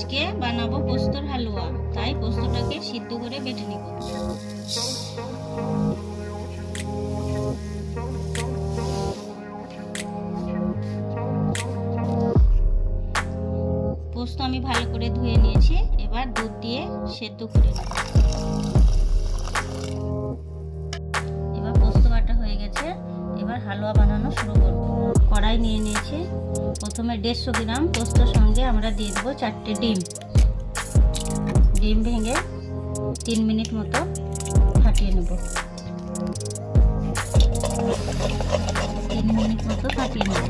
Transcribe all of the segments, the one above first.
আজকে বানাবো পোস্তর হালুয়া। তাই পোস্তটাকে সিদ্ধ করে বেটে নিব। পোস্ত আমি ভালো করে ধুয়ে নিয়েছি। এবার দুধ দিয়ে সেদ্ধ করে এবার পোস্ত বাটা হয়ে গেছে। এবার হালুয়া বানানো শুরু করব। কড়াই নিয়ে নিয়েছি। প্রথমে দেড়শো গ্রাম পোস্তর সঙ্গে আমরা দিয়ে দেবো চারটে ডিম। ডিম ভেঙে তিন মিনিট মতো ফাটিয়ে নেব। তিন মিনিট মতো ফাটিয়ে নেব।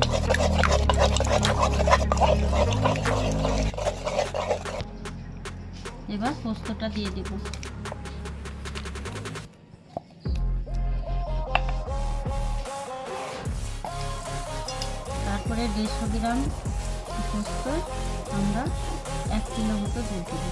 এবার পোস্তটা দিয়ে দেব। তারপরে দেড়শো গ্রাম পোস্ত আমরা এক কিলো মতো দিয়ে দেব।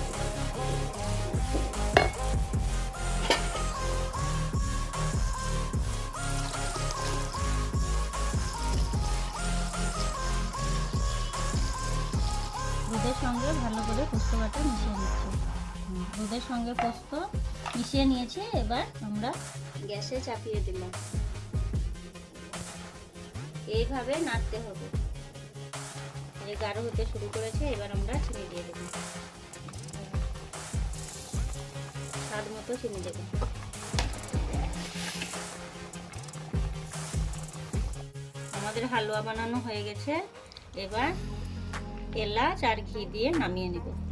দুধের সঙ্গে ভালো করে পোস্ত বাটা মিশিয়ে নিচ্ছি। দুধের সঙ্গে পোস্ত মিশিয়ে নিয়েছি, এবার আমরা গ্যাসে চাপিয়ে দিলাম। এইভাবে নাড়তে হবে। এই গাঢ় হতে শুরু করেছে, এবার আমরা চিনি দিয়ে দেব। স্বাদ মতো চিনি দেব। আমাদের হালুয়া বানানো হয়ে গেছে। এবার এলাচ আর ঘি দিয়ে নামিয়ে নেব।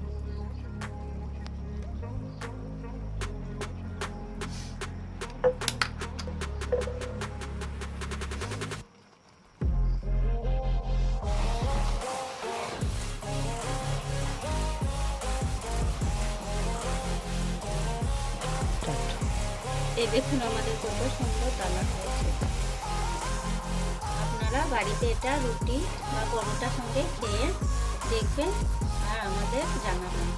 এই দেখুন আমাদের কত সুন্দর কালার হয়েছে। আপনারা বাড়িতে এটা রুটি বা পরোটার সঙ্গে খেয়ে দেখবেন আর আমাদের জানাবেন।